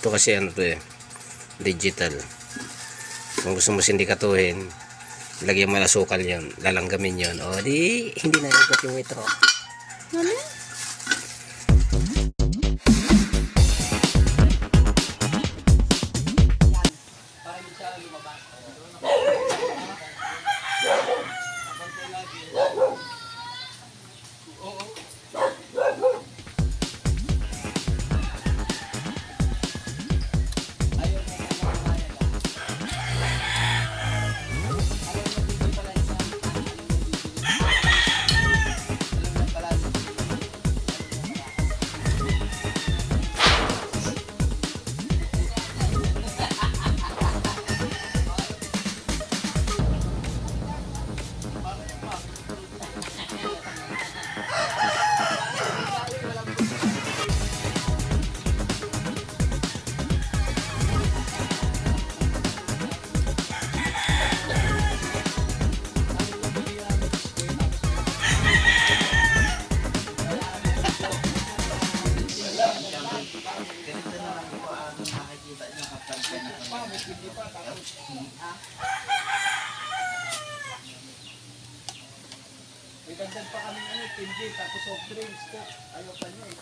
Ito kasi ano to eh. Digital. Kung gusto mo sindikatuhin, lagyan mo na sukal yan. Lalanggamin yun. O di, hindi na ikot yung metro. Ano? May dagdag pa kami ano, tindi, tapos soft drinks, coke. Ayaw pa niya eh.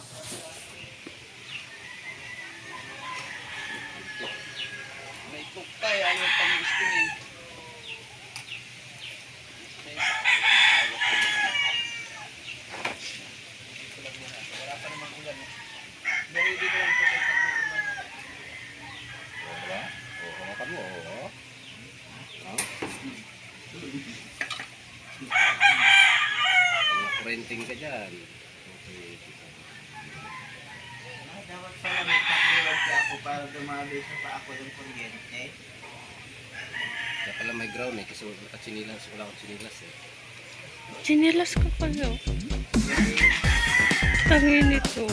May coke pa eh, ayaw pa niya gusto niya eh. May- ayaw pa niya. Ito lang muna. Wala pa namang ulan eh. Naredy ko lang po sa pag-ulan. Wala? Oo, hawakan mo. Oo. Renting ka dyan. Okay. Dapat pala may ka ako para dumali sa pa ako yung kuryente. Kaya pala may ground eh. Kasi wala ka chinilas. Wala akong chinilas eh. Chinilas ka pala. Tangin ito.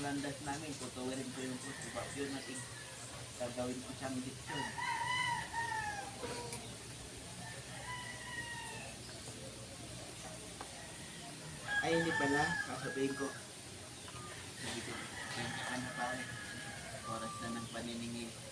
Landas namin, tutuwirin ko yung. Diba yun natin gagawin ko siyang diksyon. Ay, hindi pala. Sasabihin ko. Hindi ko. Ka na pare. Oras na ng paniningil.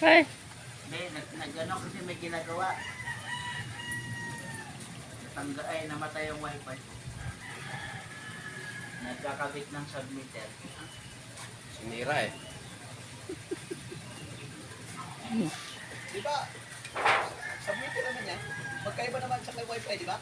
Ay, Hindi, nag, nag ano kasi may ginagawa. Natangga, ay, namatay yung wifi. Nagkakabit ng submitter. Sinira eh. Di ba? Submitter naman yan. Magkaiba naman sa wifi, di ba?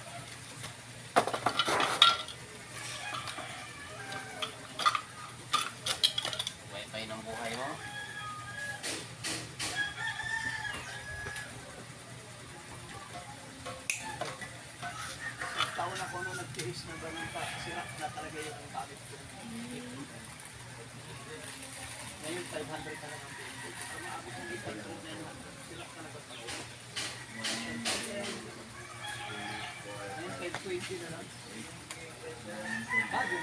Sira na talaga yung gamit ko. Ngayon, 500 na lang ang pinto. Kung maabot ng 800, 900, sila ka na Ngayon, 520 na lang. Bago.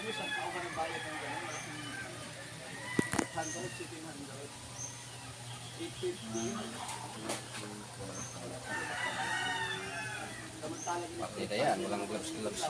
Ano, tao ka ng bayad ng gano'n? Malaking 100, 700. 850. Samantalang Partida yan, walang gloves-gloves.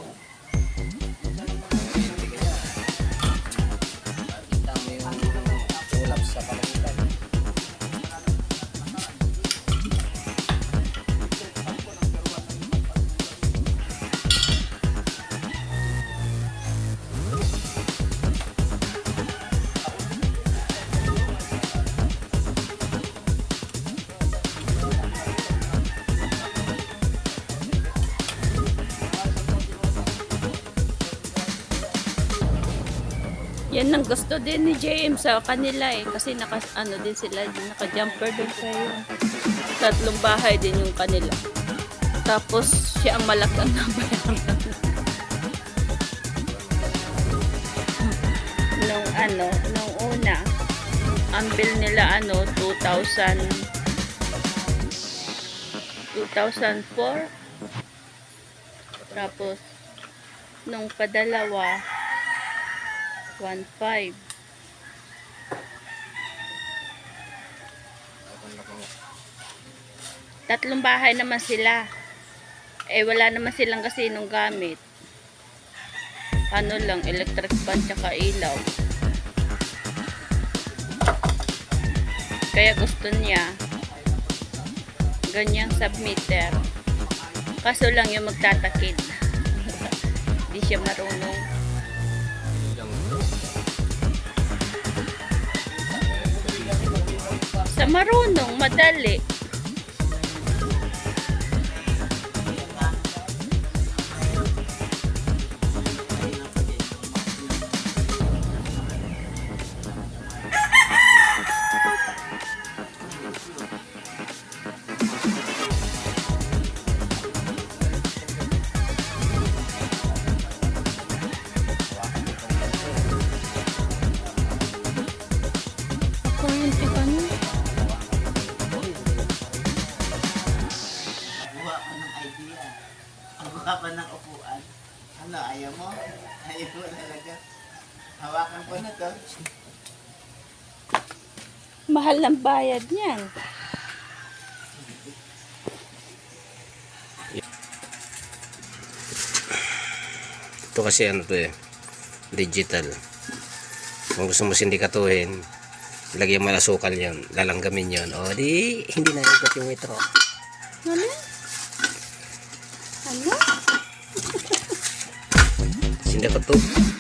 Yan ang gusto din ni James sa kanila eh. Kasi naka, ano din sila, naka-jumper din yun. Tatlong bahay din yung kanila. Tapos siya ang malaki ang nabayaran. nung ano, nung una, ang bill nila ano, 2000 2004 tapos nung padalawa 1.5 tatlong bahay naman sila. Eh wala naman silang kasi nung gamit. Ano lang electric fan tsaka ilaw. Kaya gusto niya ganyang submitter kaso lang yung magtatakid. Di siya marunong marunong madali mahal ang bayad niyan Ito kasi ano to eh, digital. Kung gusto mo sindikatuhin, lagyan mo na sukal yan, lalanggamin yun. O di, hindi na ikot yung metro. ano? ano? Sindikato.